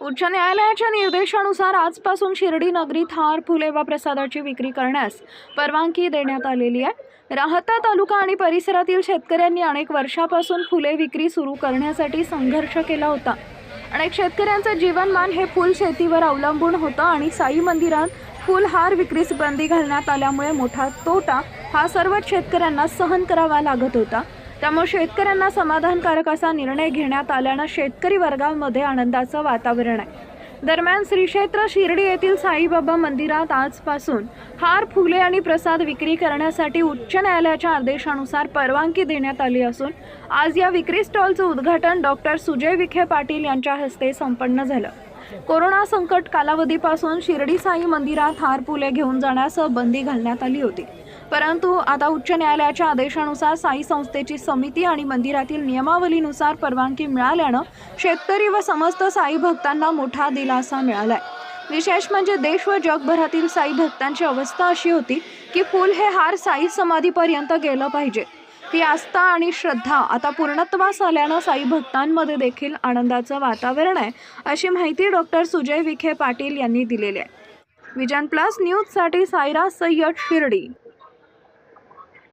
उच्च न्यायालयाच्या निर्देशानुसार आजपासून शिर्डी नगरीत हार फुले व प्रसादाची विक्री करण्यास परवानगी देण्यात आलेली आहे. राहता तालुका आणि परिसरातील शेतकऱ्यांनी अनेक वर्षापासून फुले विक्री सुरू करण्यासाठी संघर्ष केला होता. अनेक शेतकऱ्यांचं जीवनमान हे फुल शेतीवर अवलंबून होतं आणि साई मंदिरात फुलहार विक्रीस बंदी घालण्यात आल्यामुळे मोठा तोटा हा सर्वच शेतकऱ्यांना सहन करावा लागत होता. त्यामुळे शेतकऱ्यांना समाधानकारक असा निर्णय घेण्यात आल्यानं शेतकरी वर्गामध्ये आनंदाचं वातावरण आहे. दरम्यान श्री क्षेत्र शिर्डी येथील साईबाबा मंदिरात आजपासून हार फुले आणि प्रसाद विक्री करण्यासाठी उच्च न्यायालयाच्या आदेशानुसार परवानगी देण्यात आली असून आज या विक्री स्टॉलचं उद्घाटन डॉक्टर सुजय विखे पाटील यांच्या हस्ते संपन्न झालं. कोरोना संकट कालावधीपासून शिर्डी साई मंदिरात हार फुले घेऊन जाण्यास बंदी घालण्यात आली होती. परंतु आता उच्च न्यायालयाच्या आदेशानुसार साई संस्थेची समिती आणि मंदिरातील नियमावलीनुसार परवानगी मिळाल्यानं शेतकरी व समस्त साई भक्तांना मोठा दिलासा मिळालाय. विशेष म्हणजे देश व जगभरातील साई भक्तांची अवस्था अशी होती की फुल हे हार साई समाधीपर्यंत गेलं पाहिजे. ही आस्था आणि श्रद्धा आता पूर्णत्वास आल्यानं साई भक्तांमध्ये देखील आनंदाचं वातावरण आहे अशी माहिती डॉक्टर सुजय विखे पाटील यांनी दिलेली आहे. विजन प्लस न्यूजसाठी सायरा सय्यद शिर्डी.